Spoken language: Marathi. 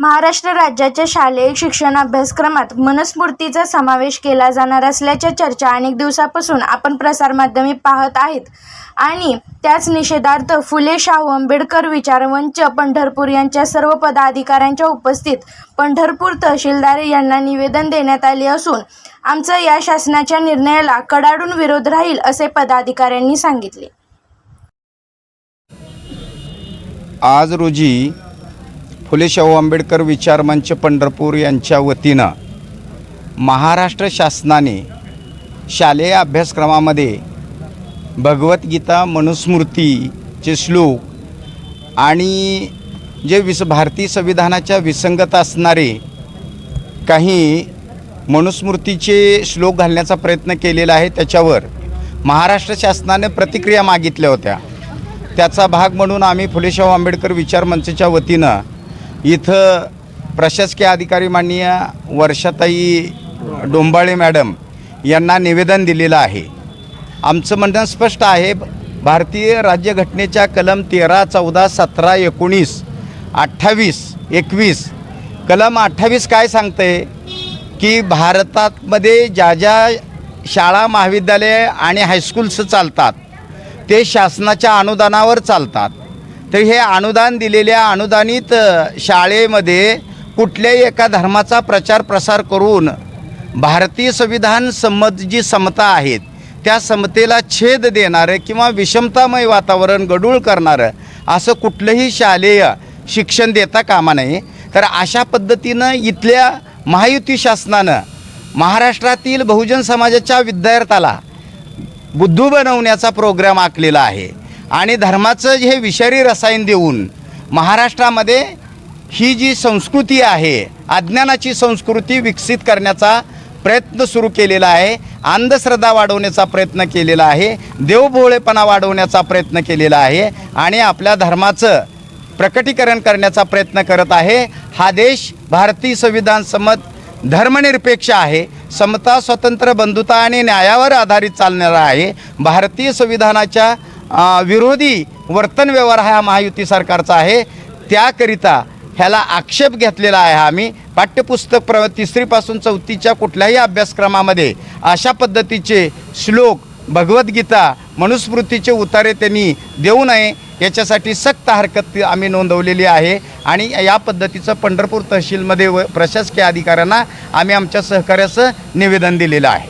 महाराष्ट्र राज्याच्या शालेय शिक्षण अभ्यासक्रमात मनुस्मृतीचा समावेश केला जाणार असल्याच्या चर्चा अनेक दिवसापासून आपण प्रसारमाध्यमे पाहत आहेत. आणि त्याच निषेधार्थ फुले शाहू आंबेडकर विचारवंच पंढरपूर यांच्या सर्व पदाधिकाऱ्यांच्या उपस्थित पंढरपूर तहसीलदार यांना निवेदन देण्यात आले असून आमचा या शासनाच्या निर्णयाला कडाडून विरोध राहील असे पदाधिकाऱ्यांनी सांगितले. आज रोजी फुले शाहू आंबेडकर विचारमंच पंढरपूर यांच्या वतीनं महाराष्ट्र शासनाने शालेय अभ्यासक्रमामध्ये भगवद्गीता मनुस्मृतीचे श्लोक आणि जे विस भारतीय संविधानाच्या विसंगत असणारे काही मनुस्मृतीचे श्लोक घालण्याचा प्रयत्न केलेला आहे. त्याच्यावर महाराष्ट्र शासनाने प्रतिक्रिया मागितल्या होत्या. त्याचा भाग म्हणून आम्ही फुलेशाहू आंबेडकर विचार मंचच्या वतीनं इथं प्रशासकीय अधिकारी माननीय वर्षाताई डोंबाळे मॅडम यांना निवेदन दिलेलं आहे. आमचं म्हणणं स्पष्ट आहे भारतीय राज्यघटनेच्या कलम तेरा चौदा सतरा एकोणीस अठ्ठावीस एकवीस कलम अठ्ठावीस काय सांगते की भारतामध्ये ज्या ज्या शाळा महाविद्यालय आणि हायस्कूल्स चालतात ते शासनाच्या अनुदानावर चालतात. तर हे अनुदान दिलेल्या अनुदानित शाळेमध्ये कुठल्याही एका धर्माचा प्रचार प्रसार करून भारतीय संविधान संमत जी समता आहेत त्या समतेला छेद देणारं किंवा विषमतामय वातावरण गडूळ करणारं असं कुठलंही शालेय शिक्षण देता कामा नये. तर अशा पद्धतीनं इथल्या महायुती शासनानं महाराष्ट्रातील बहुजन समाजाच्या विद्यार्थ्याला बुद्धू बनवण्याचा प्रोग्राम आखलेला आहे. आणि धर्माचं हे विषारी रसायन देऊन महाराष्ट्रामध्ये ही जी संस्कृती आहे अज्ञानाची संस्कृती विकसित करण्याचा प्रयत्न सुरू केलेला आहे अंधश्रद्धा वाढवण्याचा प्रयत्न केलेला आहे देवभोळेपणा वाढवण्याचा प्रयत्न केलेला आहे आणि आपल्या धर्माचं प्रकटीकरण करण्याचा प्रयत्न करत आहे. हा देश भारतीय संविधान समत धर्मनिरपेक्ष आहे समता स्वतंत्र बंधुता आणि न्यायावर आधारित चालणारा आहे. भारतीय संविधानाच्या विरोधी वर्तन व्यवहार हा महायुती सरकारचा आहे. त्याकरिता ह्याला आक्षेप घेतलेला आहे आम्ही. पाठ्यपुस्तक प्र तिसरीपासून चौथीच्या कुठल्याही अभ्यासक्रमामध्ये अशा पद्धतीचे श्लोक भगवद्गीता मनुस्मृतीचे उतारे त्यांनी देऊ नये याच्यासाठी सक्त हरकत आम्ही नोंदवलेली आहे. आणि या पद्धतीचं पंढरपूर तहसीलमध्ये व प्रशासकीय अधिकाऱ्यांना आम्ही आमच्या सहकार्याचं निवेदन दिलेलं आहे.